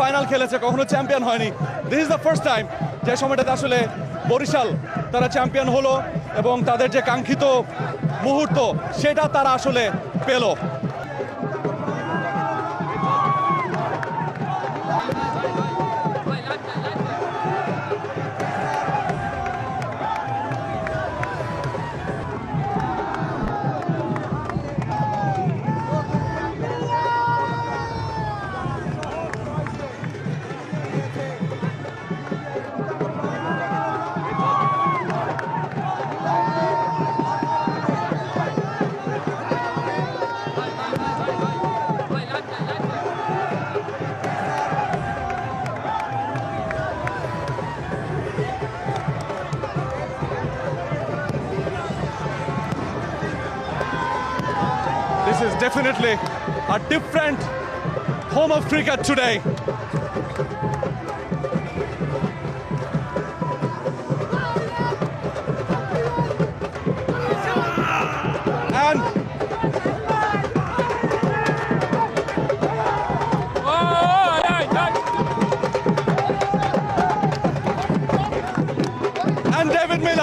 Final খেলেছে, কখনো champion হয়নি। This is the first time যে সময়টাতে আসলে বরিশাল তারা চ্যাম্পিয়ন হলো এবং তাদের যে কাঙ্ক্ষিত মুহূর্ত, সেটা তারা আসলে পেল। This is definitely a different home of cricket today.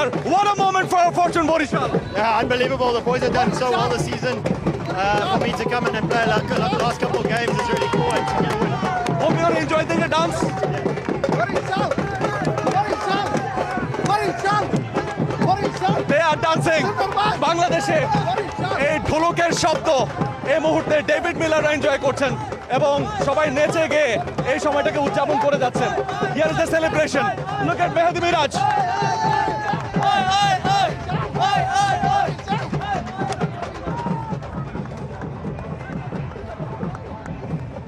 David what a moment for our Fortune Borishal. Yeah, unbelievable. The boys have done so well this season. Uh, for me to come in and play like, like the last couple of games is really cool and to a win. Hope you are enjoying the dance. They are dancing. বাংলাদেশে এই ঢোলকের শব্দ এই মুহূর্তে David Miller enjoy করছেন এবং সবাই নেচে গিয়ে এই সময়টাকে উদযাপন করে যাচ্ছেন here is the celebration look at Mehedi Miraz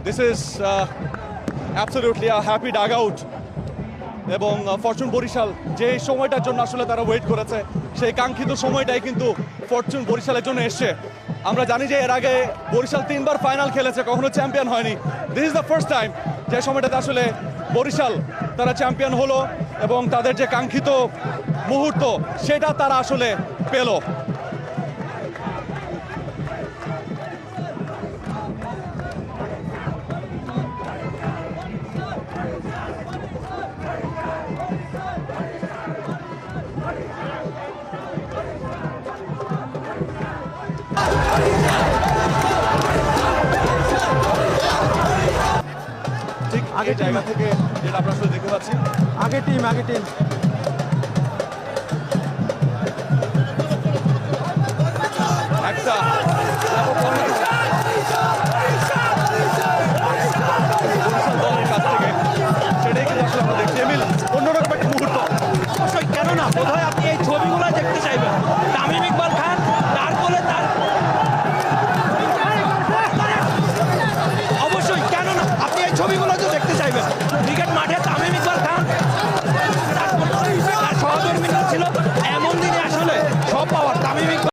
this is absolutely a happy dug out এবং ফরচুন বরিশাল যে সময়টার জন্য আসলে তারা ওয়েট করেছে, সেই কাঙ্ক্ষিত সময়টাই কিন্তু ফরচুন বরিশালের জন্য এসছে। আমরা জানি যে এর আগে বরিশাল তিনবার ফাইনাল খেলেছে, কখনো চ্যাম্পিয়ন হয়নি। This is the first time যে সময়টাতে আসলে বরিশাল তারা চ্যাম্পিয়ন হলো এবং তাদের যে কাঙ্ক্ষিত মুহূর্ত সেটা তারা আসলে পেল। ঠিক আগে জায়গা থেকে যেটা আপনারা আসলে দেখতে পাচ্ছি। আগে টিম আগে টিম